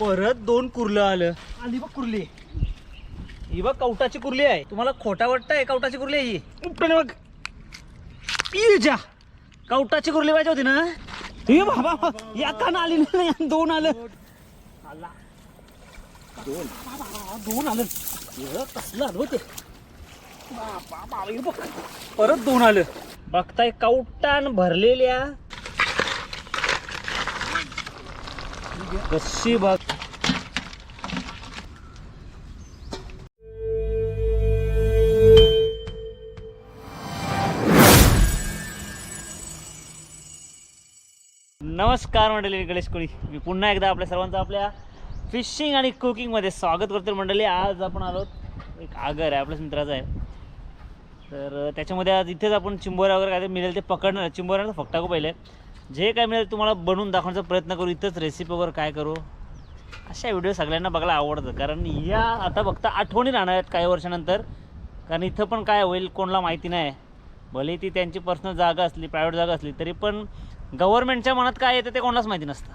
परत दोन कुर्लं आलं. आली बघ कुर्ली. ही बघ कवटाची कुर्ली आहे. तुम्हाला खोटा वाटतंय कवटाची कुर्ली आहे ही. उपटणे बघ. इजा कवटाची कुर्ली पाहिजे होती ना? हे बाबा या कान आली नाही दोन आलं. आला. दोन. दोन आलं. कसलं आलं होते. परत दोन आलं. बघताय कवटान भरलेल्या कशी बाग नमस्कार मंडळी मी गणेश कोळी. मी पुन्हा एकदा आपल्या सर्वांचं आपल्या फिशिंग आणि कुकिंगमध्ये स्वागत करतो मंडळी. आज आपण आलो एक आगर आहे आपल्याच मित्राचा आहे. तर त्याच्यामध्ये आज इथेच आपण चिंबोऱ्या वगैरे काय मिळेल ते पकडणार. चिंबोऱ्याला फक्त पहिले. जे काय मिळेल तुम्हाला बनवून दाखवण्याचा प्रयत्न करू. इथंच रेसिपी वगैरे काय करू? अशा व्हिडिओ सगळ्यांना बघायला आवडतं. कारण या आता फक्त आठवणी राहणार आहेत काही वर्षानंतर. कारण इथं पण काय होईल कोणाला माहिती नाही. भले ती त्यांची पर्सनल जागा असली प्रायव्हेट जागा असली तरी पण गव्हर्नमेंटच्या मनात काय येतं ते कोणालाच माहिती नसतं.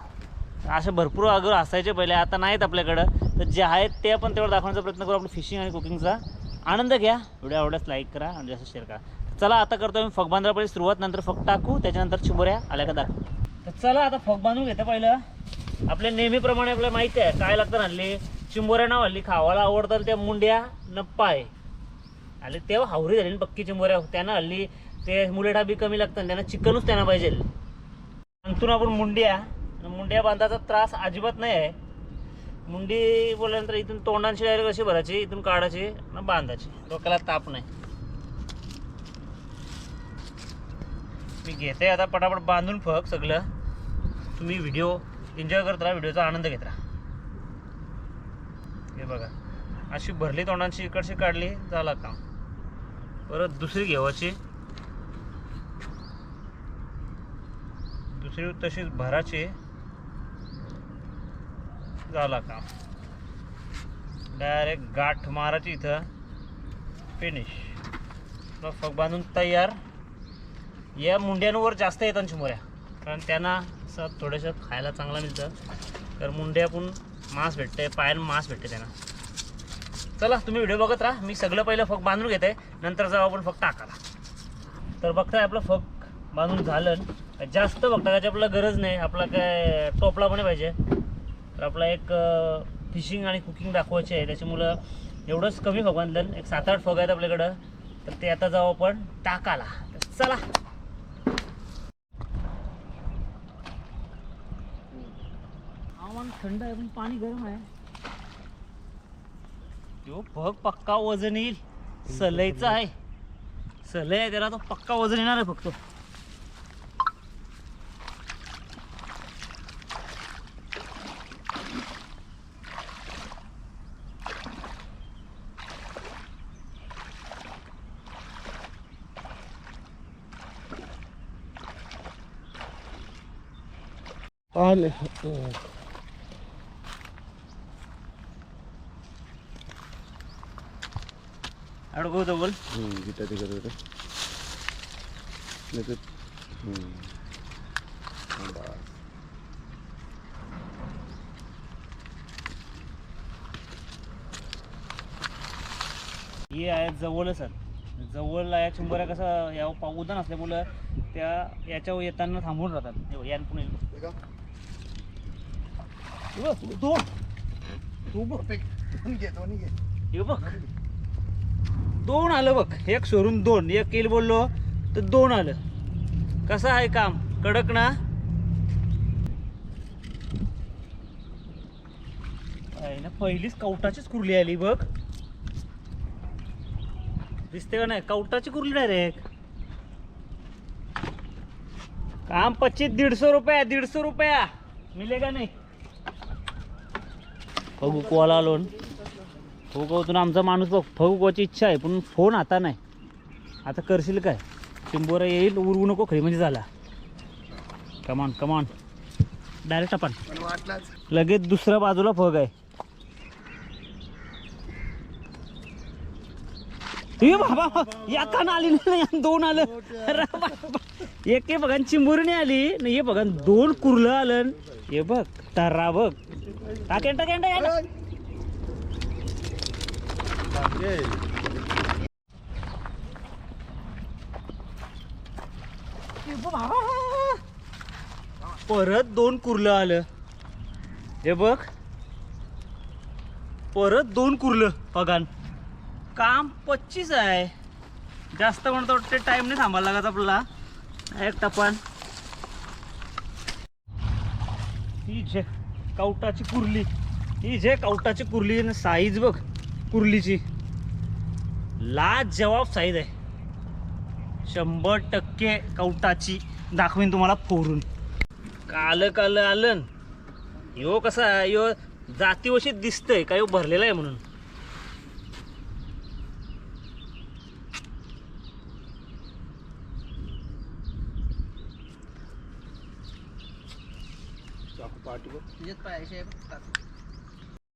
असे भरपूर अगर असायचे पहिले आता नाहीत आपल्याकडं. तर जे आहेत ते आपण तेवढं दाखवण्याचा प्रयत्न करू. आपण फिशिंग आणि कुकिंगचा आनंद घ्या. व्हिडिओ आवडल्यास लाईक करा आणि जास्त शेअर करा. चला आता करतो आम्ही फग पहिले सुरुवात नंतर फग टाकू त्याच्यानंतर चिंबोऱ्या आल्या का दाखवू तर चला आता फग बांधून घेता पहिलं. आपल्या नेहमीप्रमाणे आपल्याला माहिती आहे काय लागतं हल्ली चिंबोऱ्या नाव हल्ली खावायला आवडतात त्या मुंड्या नप्पा आहे आणि तेव्हा हावरी झाली ना पक्की चिंबोऱ्या त्यांना हल्ली ते मुलेटा बी कमी लागतं आणि त्यांना चिकनच त्यांना पाहिजे. सांगतून आपण मुंड्या मुंड्या बांधायचा त्रास अजिबात नाही आहे. मुंडी बोलल्यानंतर इथून तोंडांची डायरेक्ट कशी भरायची इथून काढायची आणि बांधायची. डोक्याला ताप नाही. मी घेते. आता पटापट बांधून फक सगळं. तुम्ही व्हिडिओ एन्जॉय करत राहा व्हिडिओचा आनंद घेत राहा. हे बघा. अशी भरली तोंडांची इकडची काढली झाला काम. परत दुसरी घेवायची. दुसरी तशीच भराची झाला काम. डायरेक्ट गाठ मारायची इथं. फिनिश फक फग बांधून तयार. या मुंड्यांवर जास्त येतात चिमोऱ्या कारण त्यांना असं थोडंसं खायला चांगलं मिळतं. तर मुंड्या पण मांस भेटते पायानं मांस भेटते त्यांना. चला तुम्ही व्हिडिओ बघत राहा. मी सगळं पहिलं फक बांधून घेते. नंतर जाऊ आपण फक्त टाकाला तर बघताय आपलं फक बांधून झालं. जास्त बघता आपल्याला गरज नाही. आपला काय टोपला पण नाही पाहिजे. तर आपला एक फिशिंग आणि कुकिंग दाखवायची आहे. त्याच्यामुळं एवढंच कमी फग बांधलं. एक सात आठ फग आहेत आपल्याकडं. तर ते आता जाऊ आपण टाकाला तर चला. हवामान थंड आहे पण पाणी गरम आहे. तो फग पक्का वजन येईल. सलईचा आहे. सलई आहे त्याला तो पक्का वजन येणार आहे फक्त. आले अडकवतो बोल. गीता ते करत होते. हे आहे जवळच सर जवळला या चिंबऱ्या कसं या पाऊ उदान असल्यामुळं त्या याच्यावर येताना थांबून राहतात. यान पुणे दोन तू बघ. बघ दोन आलं बघ. एक सोडून दोन. एक येईल बोललो तर दोन आलं. कसं आहे काम? कडक ना? ना पहिलीच कवटाचीच कुर्ली आली बघ. दिसते का नाही? कवटाची कुर्ली डायरेक्ट काम पच्चीस दीडशे रुपया दीडशे रुपया. मिले का नाही? बघू कोला लोन फुगवतून आमचा माणूस बघ फुगवायची इच्छा आहे पण फोन आता नाही. आता करशील काय? चिंबोरा येईल उरवू नको खरी म्हणजे झाला. कमान कमान डायरेक्ट आपण. लगेच दुसऱ्या बाजूला फग आहे. बाबा या कान आली नाही दोन आलं. एक हे बघा चिंबुरणी आली न हे बघा दोन कुर्लं आलं. हे बघ तर्रा बघ. टाकेन टाकेन टाकेन. परत दोन कुर्लं आलं. हे बघ. परत दोन कुर्लं पगान. काम पच्चीस आहे. जास्त म्हणतो ते टाइम नाही थांबायला लागत आपल्याला. एक टपान ही झे कवटाची कुर्ली ही झे कवटाची कुर्ली साईज बघ. कुर्लीची लाज जवाब साईज आहे. शंभर टक्के कवटाची दाखवीन तुम्हाला फोडून. काल काल आलं. यो कसा आहे यो जातीवशी दिसतंय काय भरलेला आहे म्हणून.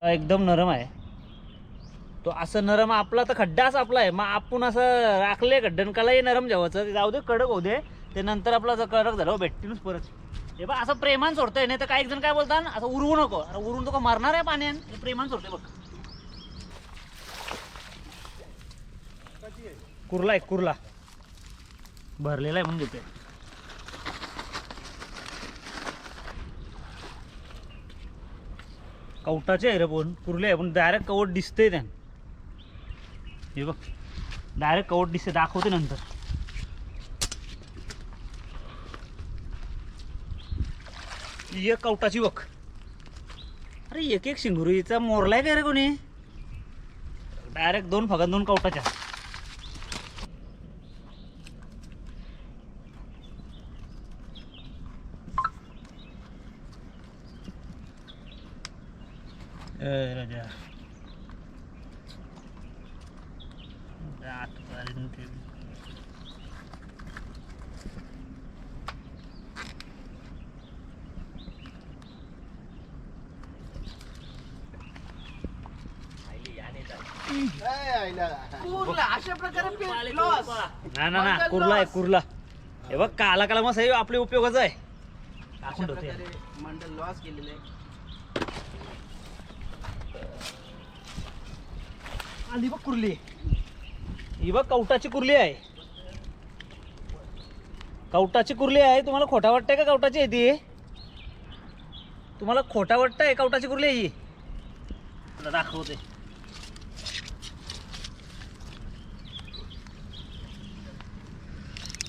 एकदम नरम आहे. तो असं नरम आपला तर खड्डाच आपला आहे. मग आपण असं राखले खड्डन नरम जेवायचं. जाऊ दे कडक होऊ दे. ते नंतर आपला जर कडक झालं. हो, भेटतीलच परत. हे बघ असं प्रेमान सोडतंय. नाही तर काही जण काय बोलतात? असं उरवू नको. अरे उरून तो मारणार आहे पाण्यान? हे प्रेमान सोडतंय बघ. कुर्ला आहे कुर्ला. भरलेला आहे म्हणून देते कवटाचे आहे रे पण. कुर्ले आहे पण डायरेक्ट कवट दिसतंय त्यान. हे बघ. डायरेक्ट कवट दिसते दाखवते नंतर. एक कवटाची बघ. अरे एक एक शिंगुरीचा मोरलाय का रे कोणी. डायरेक्ट दोन फगात दोन कवटाच्या. राजा. ना ना ना. कुर्ला आहे कुर्ला. हे बघ काला काला मस्त आहे. आपल्या उपयोगाचा आहे. टाकून ठेवते मंडळ लॉस केलेले आली बघ कुर्ली. ही बघ कवटाची कुर्ली आहे. कवटाची कुर्ली आहे. तुम्हाला खोटा वाटतंय का कवटाची आहे ती? तुम्हाला खोटा वाटतंय कवटाची कुर्ली आहे ही? तुला दाखवते.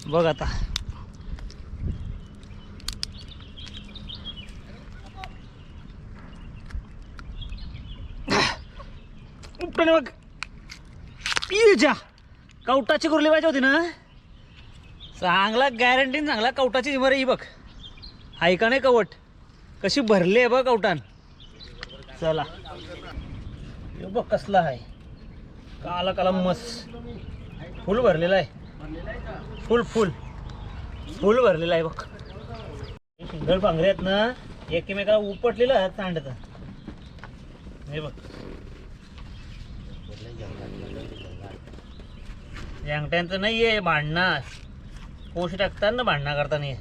बघ आता. उपटाने बघ. जा. कवटाची कुरली पाहिजे होती ना? चांगला गॅरंटीन चांगला कवटाची बरं ही बघ. ऐका नाही कवट? कशी भरली आहे बघ कवटान. चला. हे बघ कसला आहे. काला काला मस्त. फुल भरलेला आहे. फुल फुल. फुल भरलेला आहे बघ. सुंदर पांघरे आहेत ना. एकमेकाला उपटलेलं आहे तांडत हे बघ. यांगट्यांचं नाही आहे भांडणं. पोष टाकतात ना भांडणं करताना नाही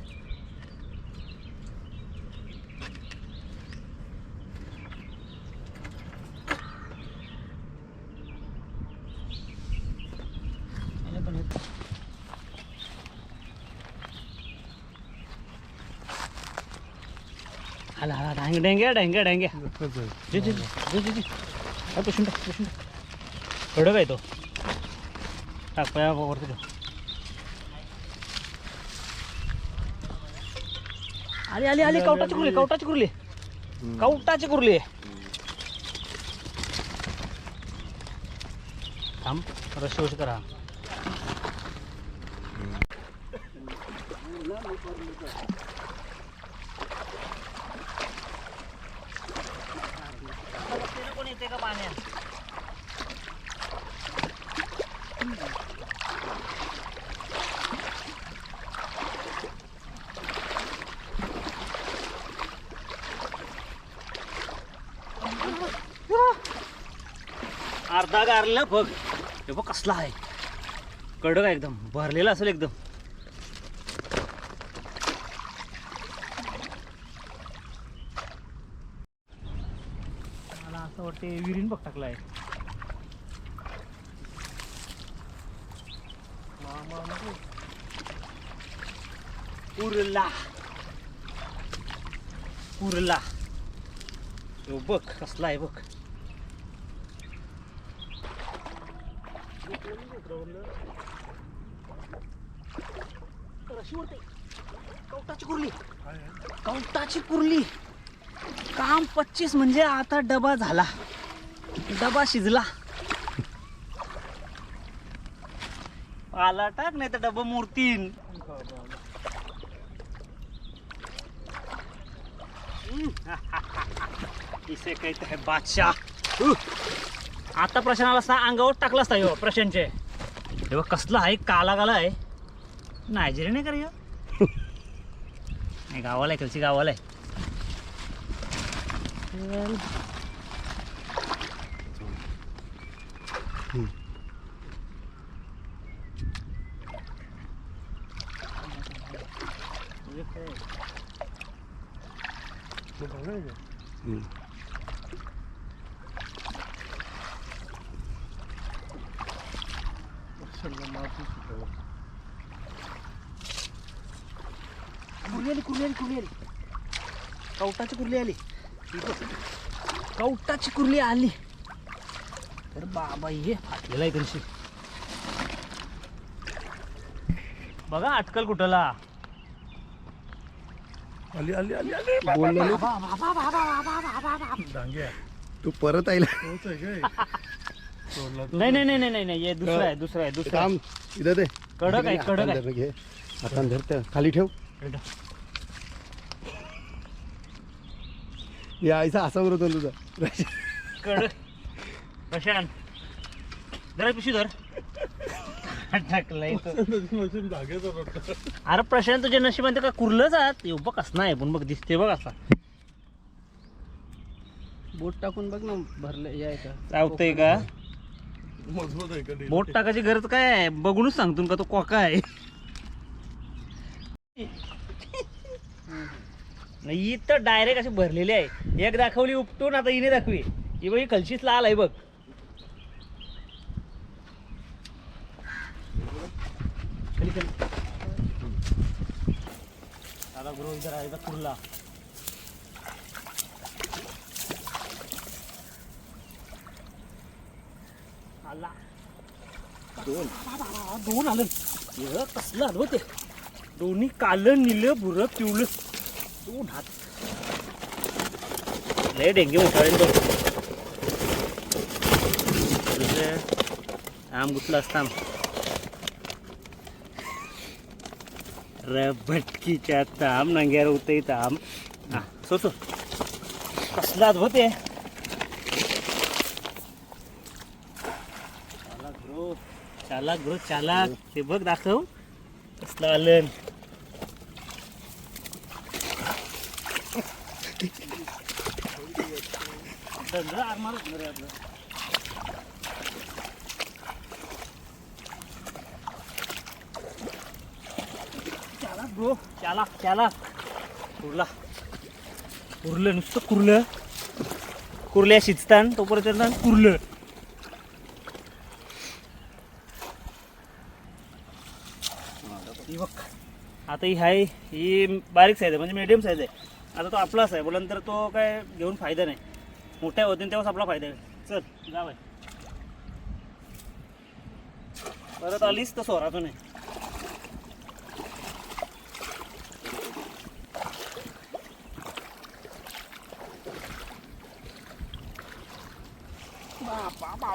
आला डांग डेंग्या डेंग्या डेंग्या जी जी जी जी जी जी. अरे पुसून टाक पुसून टाक कडक आहे तो? टाक पाया वरती आली आली आली कवटाची कुर्ली कवटाची कुर्ली. कवटाची कुर्ली. थांब रशी वशी करा कोण येते का पाण्यात अर्धा गारला बघ. हे बघ कसला आहे. कडक एकदम. भरलेला असेल एकदम असं वाटते विहिरीन बघ टाकला आहे उरला. उरला. यो बघ कसला आहे बघ कवटाची कुर्ली. कवटाची कुर्ली. काम पच्चीस म्हणजे आता डबा झाला. डबा शिजला. आला टाक नाही तर डबा मूर्तीन इसे कहते है बादशाह. आता प्रशांतला असा अंगावर टाकला असता ह्यो प्रशांतचे हे कसला आहे काला काला आहे. नायजेरिया नाही कर? नाही गावाला आहे कलची गावाला आहे चल. हम्म. कुर्ली आली कुर्ली आली. कुर्ली आली कवटाची कुर्ली आली कवटाची कुर्ली आली तर बाबा हे फाटलेला आहे कशी. बघा अटकल कुठला. आली आली आली आली बोललो तू परत आयला. नाही नाही नाही नाही नाही नाही हे दुसरं आहे दुसरं आहे दुसरं आहे. इथं ते कडक आहे, कडक आहे. घे. हातानं धर त्या खाली ठेव. या आईचा असा तुझा. कडक. प्रशांत. जरा पिशवी धर. टाकलाय तो. अरे प्रशांत तुझ्या नशिबात का कुर्लं जात येऊ बघ कसं नाही पण बघ दिसते बघ असा. बोट टाकून बघ ना भरले यायचं चावतंय का? बोट टाकायची गरज काय आहे? बघूनच सांगतो का तो कोका आहे. नाही इथं डायरेक्ट असे भरलेले आहे. एक दाखवली उपटून आता हिने दाखवी. ही बघ ही कलशीच लाल आहे बघ खाली खाली दादा गुरु इधर आहे कुर्ला आला. दोन. दोन आलं. हे कसलं आलं होते दोन्ही कालं निलं बुरं पिवलं दोन हात. लय डेंगे मोठाळे तो. आम गुतला असता र भटकीच्या ताम नांग्यावर होते ताम हा सो सो कसला होते चालाक ब्रो चालाक चालाक. ते बघ दाखव. कसलं आलं. दंड आरमार होतं रे आपलं चालाक ब्रो त्याला त्याला. कुरला कुरलं नुसतं कुरलं. कुरल्या शिजतान तोपर्यंत कुर्लं. ही बघ आता ही आहे ही बारीक साईज आहे म्हणजे मिडियम साईज आहे. आता तो आपलाच आहे बोलल्यानंतर तो काय घेऊन फायदा नाही. मोठ्या होतील तेव्हाच आपला फायदा आहे चल जा बाय परत आलीस तर सोरातून आहे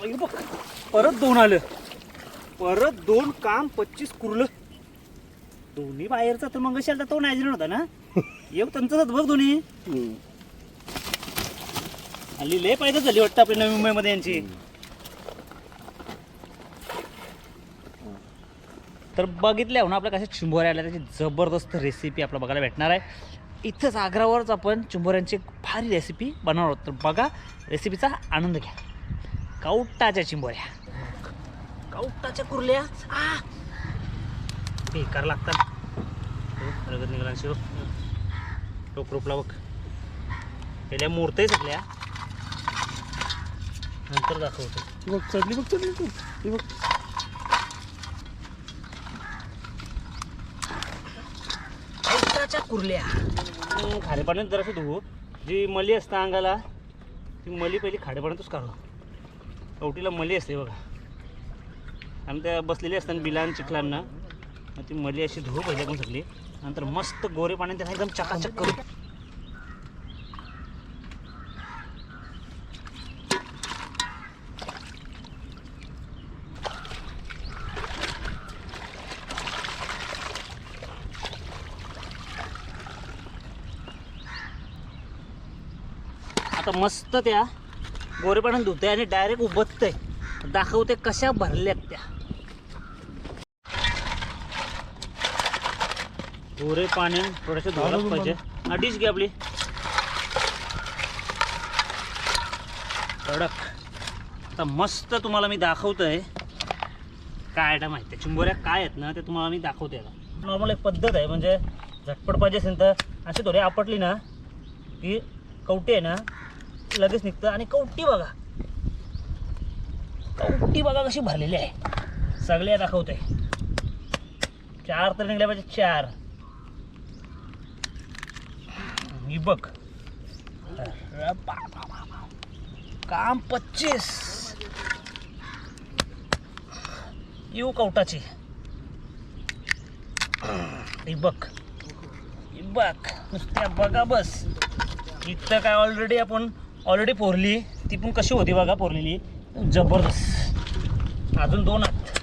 बघ. परत दोन आलं. परत दोन काम पच्चीस कुरलं. दोन्ही बाहेरचा तर मग तो नायजेरियन होता ना? एक त्यांचाच बघ दोन्ही. हल्ली लय पायदा झाली वाटतं आपल्या नवी मुंबईमध्ये यांची. तर बघितल्या ना आपल्या कशा चिंबोऱ्या आल्या त्याची जबरदस्त रेसिपी आपल्याला बघायला भेटणार आहे. इथंच आग्रावरच आपण चिंबोऱ्यांची एक भारी रेसिपी बनवणार आहोत. तर बघा रेसिपीचा आनंद घ्या. काउटाच्या चिंबोऱ्या. काउटाच्या कुर्ल्या? आ! बेकार लागतात. रगत निघाला शिव टोक रोपला बघ. पहिल्या मूर्ती सगळ्या. नंतर दाखवतो. बघ चढली बघ चढली तू. बघ. ऐकाच्या कुर्ल्या. खारे पाण्यात जरासं धुवू जी मली असतं अंगाला ती मली पहिली खाडे पाण्यातच काढू कवटीला मली असते बघा. आणि त्या बसलेली असतात बिलान चिखलांना. मग ती मली अशी धूप आहे पण सगळी नंतर मस्त गोरे पाण्यात त्यांना एकदम चकाचक करू आता मस्त त्या गोरे पाण्यात धुते आणि डायरेक्ट उबतते दाखवते कशा भरल्यात त्या. गोरे पाण्यात थोडेसे धुवायलाच पाहिजे. अडीच घे आपली. कडक. आता मस्त तुम्हाला मी दाखवतोय. काय आयटम आहे त्या चिंबोऱ्या काय आहेत ना ते तुम्हाला मी दाखवते नॉर्मल एक पद्धत आहे म्हणजे झटपट पाहिजे असेल तर. अशी थोडी आपटली ना की कवटी आहे ना लगेच निघतं आणि कवटी बघा. कवटी बघा कशी भरलेली आहे. सगळ्या दाखवते चार तर निघल्या पाहिजे चार. ही बघ. काम पच्चीस. येऊ कवटाची. ही बघ. ही बघ. नुसत्या बघा बस. इथं काय ऑलरेडी आपण ऑलरेडी पोरली ती पण कशी होती बघा पोरलेली. जबरदस्त. अजून दोन आहेत.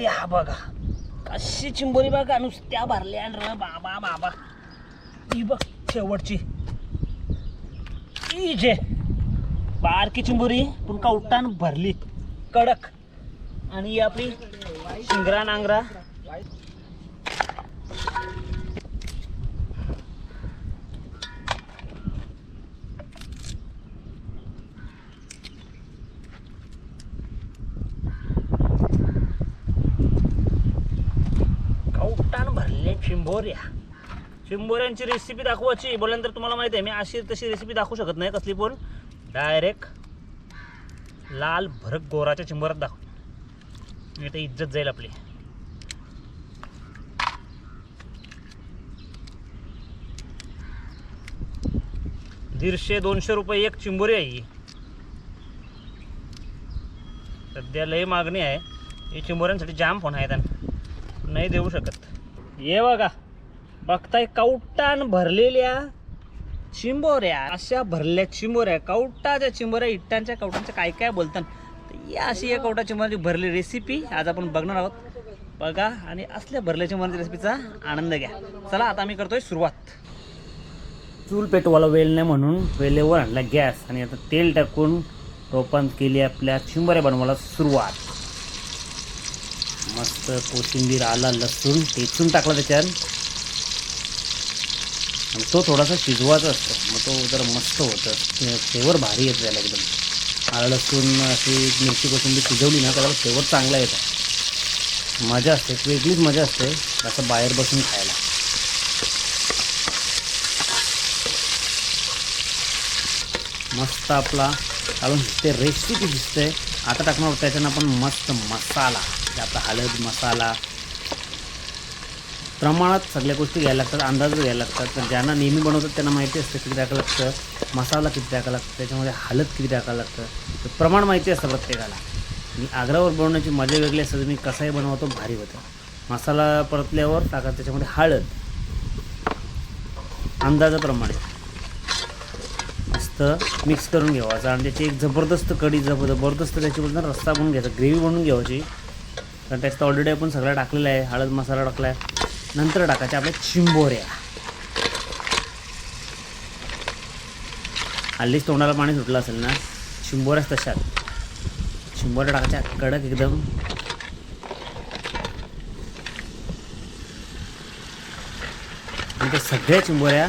या बघा. कशी चिंबोरी बघा नुसत्या भरल्या र बाबा बाबा. ही बघ शेवटची. ती जे बारकी चिंबोरी पण कवटान भरली. कडक. आणि ही आपली शिंगरा नांगरा कवटान भरले चिंबोऱ्या. चिंबोऱ्यांची रेसिपी दाखवायची. बोलल्यानंतर तुम्हाला माहिती आहे मी अशी तशी रेसिपी दाखवू शकत नाही कसली पण. डायरेक्ट लाल भरक गोराच्या चिंबोऱ्यात दाखव. इथे इज्जत जाईल आपली. दीडशे दोनशे रुपये एक चिंबोरी आहे ही. सध्या लय मागणी आहे. ही चिंबोऱ्यांसाठी जाम फोन आहे त्यांना. नाही देऊ शकत. ये बघा. बघताय कवटान भरलेल्या चिंबोऱ्या. अशा भरल्या चिंबोऱ्या. कवटाच्या चिंबोऱ्या इट्टांच्या कवटांच्या काय काय बोलतात. तर या अशी या कवटा चिंबोऱ्याची भरली रेसिपी आज आपण बघणार आहोत. बघा आणि असल्या भरल्या चिंबोऱ्याच्या रेसिपीचा आनंद घ्या. चला आता आम्ही करतोय सुरुवात. चूल पेटवाला वेल नाही म्हणून वेलेवर आणला गॅस आणि आता तेल टाकून रोपांत केली आपल्या चिंबऱ्या बनवायला सुरुवात. मस्त कोथिंबीर आला लसूण ठेचून टाकला त्याच्यात. तो थोडासा शिजवायचा असतो. मग तो जरा मस्त होतं. फ्लेवर भारी येत त्याला एकदम. आला लसूण अशी मिरची कोथिंबीर शिजवली ना त्याला फ्लेवर चांगला येतो. मजा असते. वेगळीच मजा असते. असं बाहेर बसून खायला. मस्त आपला कारण ते रेसिपी दिसते आता टाकणार आहोत त्याच्यानं आपण मस्त मसाला आता आपला हळद मसाला. प्रमाणात सगळ्या गोष्टी घ्यायला लागतात अंदाज घ्यायला लागतात. तर ज्यांना नेहमी बनवतात त्यांना माहिती असतं किती टाकावं लागतं मसाला किती टाकावं लागतं त्याच्यामध्ये हळद किती टाकावं लागतं. तर प्रमाण माहिती असतं प्रत्येकाला. मी आग्रावर बनवण्याची मजा वेगळी असते मी कसाही बनवतो भारी होतं. मसाला परतल्यावर टाका त्याच्यामध्ये हळद. अंदाजाप्रमाणे. तर मिक्स करून घ्यावाचा आणि त्याची एक जबरदस्त कडी जब जबरदस्त त्याच्याबद्दल रस्ता बनवून घ्यायचा ग्रेव्ही बनवून घ्यायची. कारण त्याच्यात ऑलरेडी आपण सगळं टाकलेलं आहे हळद मसाला टाकला आहे नंतर टाकायचे आपल्या चिंबोऱ्या. हल्लीच तोंडाला पाणी सुटलं असेल ना? चिंबोऱ्याच तशात. चिंबोऱ्या टाकायच्या कडक एकदम. आणि त्या सगळ्या चिंबोऱ्या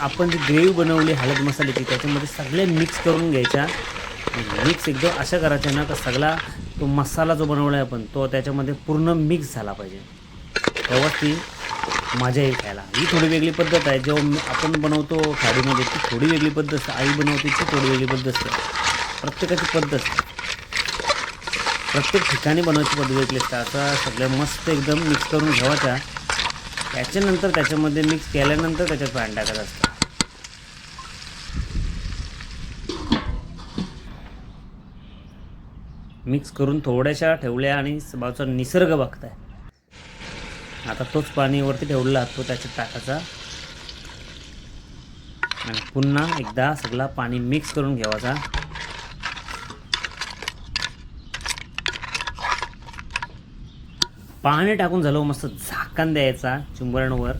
आपण जी ग्रेव्ही बनवली हळद मसाल्याची त्याच्यामध्ये सगळे मिक्स करून घ्यायच्या. मिक्स एकदम अशा करायच्या ना का सगळा तो मसाला जो बनवला आहे आपण तो त्याच्यामध्ये पूर्ण मिक्स झाला पाहिजे. तेव्हा ती मजा येईल खायला. ही थोडी वेगळी पद्धत आहे. जेव्हा आपण बनवतो खाडीमध्ये ती थोडी वेगळी पद्धत असते. आई बनवते ती थोडी वेगळी पद्धत असते. प्रत्येकाची पद्धत. प्रत्येक ठिकाणी बनवायची पद्धत वेगळी असते. आता सगळ्या मस्त एकदम मिक्स करून ठेवायचा त्याच्यानंतर त्याच्यामध्ये मिक्स केल्यानंतर त्याच्यात पाणी टाकायचं असतं. मिक्स करून थोड्याशा ठेवल्या आणि बाजूचा निसर्ग बघताय. आता तोच पाणीवरती ठेवलेला तो त्याच्या टाकायचा. आणि पुन्हा एकदा सगळा पाणी मिक्स करून घ्यावाचा पाणी टाकून झालं मस्त झाकण द्यायचा चिंबऱ्यांवर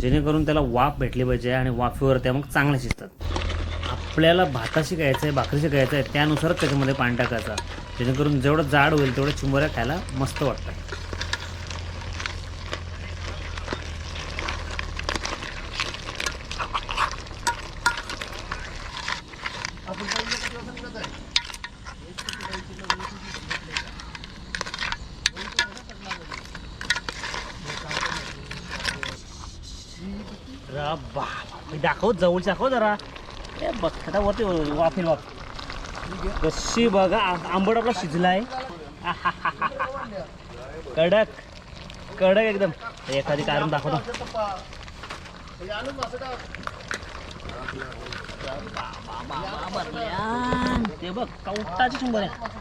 जेणेकरून त्याला वाफ भेटली पाहिजे आणि वाफेवर त्या मग चांगल्या शिजतात. आपल्याला भाताशी खायचं आहे भाकरीशी शिकायचं आहे त्यानुसारच त्याच्यामध्ये पाणी टाकायचं. जेणेकरून जेवढं जाड होईल तेवढं चिंबोऱ्या खायला मस्त वाटतात बा दाखव जवळची दाखव जरा. ए बघ वरती वाफेल वाफ. कशी बघा आंबट आपला शिजलाय. कडक कडक एकदम. एखादी कारण दाखवतो. ते बघ कवटाची शंभर आहे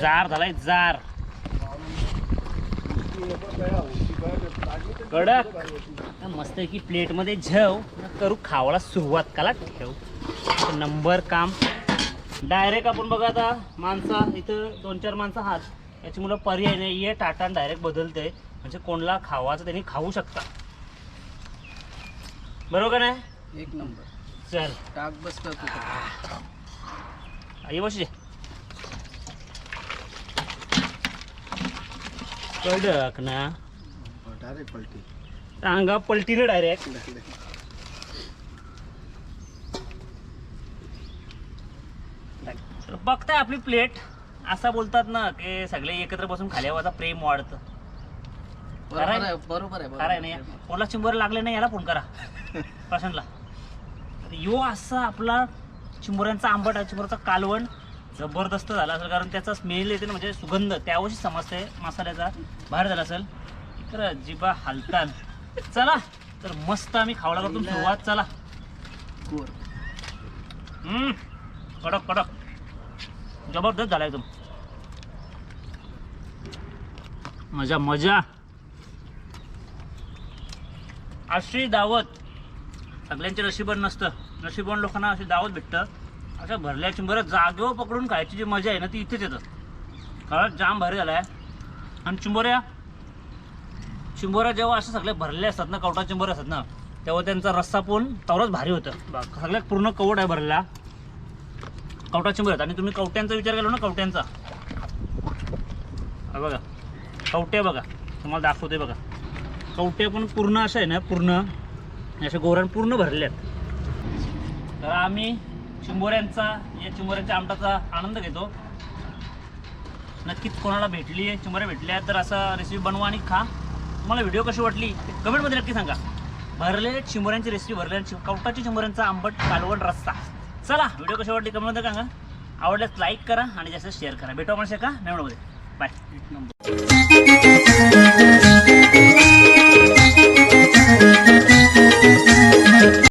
जार झालाय जार कडक. मस्त की प्लेटमध्ये झेव करू खावाला सुरुवात. कला ठेव. नंबर काम. डायरेक्ट आपण बघा आता माणसा इथं दोन चार माणसं आहात. याची मुलं पर्याय नाही. ये टाटा डायरेक्ट बदलते म्हणजे कोणला खावाचं त्यांनी खाऊ शकता. बरोबर का नाही? एक नंबर. चल. टाक बसतं तू? आई बसू कडक ना. डायरेक्ट पलटी. अंगा पलटीनं डायरेक्ट. बघताय आपली प्लेट. असं बोलतात ना की सगळे एकत्र बसून खाल्यावर प्रेम वाढतं. बरोबर आहे? खरं नाही? कोणाला चिंबर लागले नाही याला फोन करा. प्रशांतला. यो असा आपला चिंबोऱ्यांचा आंबट चिंबोरचा कालवण जबरदस्त झाला असेल कारण त्याचा स्मेल येते ना म्हणजे सुगंध. त्यावरची समजते मसाल्याचा. बाहेर झाला असेल. तर जिबा हलतान. चला तर मस्त आम्ही खावला करतो सुरुवात चला. कोर. हम्म, कडक कडक. जबरदस्त झाला एकदम. मजा मजा. अशी दावत. सगळ्यांचे नशीबन नसतं. नशीबन लोकांना अशी दावत भेटतं. अशा भरल्या चिंबऱ्या जागेवर पकडून खायची जी मजा आहे ना ती इथेच येतं. कारण जाम भारी झाला आहे आणि चिंबोऱ्या चिंबोऱ्या जेव्हा अशा सगळ्या भरल्या असतात ना कवटा चिंबोऱ्या असतात ना तेव्हा त्यांचा रस्सा पण तेवढाच भारी होतं. सगळ्यात पूर्ण कवट आहे भरलेला. कवटा चिंबोऱ्यात आणि तुम्ही कवट्यांचा विचार केला ना कवट्यांचा. हा बघा. कवट्या बघा. तुम्हाला दाखवते बघा. कवट्या पण पूर्ण अशा आहे ना पूर्ण. अशा गोऱ्यान पूर्ण भरल्या आहेत. तर आम्ही चिंबोऱ्यांचा या चिंबोऱ्यांच्या आमटाचा आनंद घेतो. नक्कीच कोणाला भेटली आहे चिंबोऱ्या भेटल्या तर असा रेसिपी बनवा आणि खा. तुम्हाला व्हिडिओ कशी वाटली कमेंटमध्ये नक्की सांगा. भरलेल्या चिंबऱ्यांची रेसिपी भरलेल्या कवटाची चिंबऱ्यांचा आंबट कालवण रस्ता चला व्हिडिओ कशी वाटली कमेंटमध्ये सांगा. आवडल्यास लाईक करा आणि जास्त शेअर करा. भेटो आपण शेका नवीनमध्ये बाय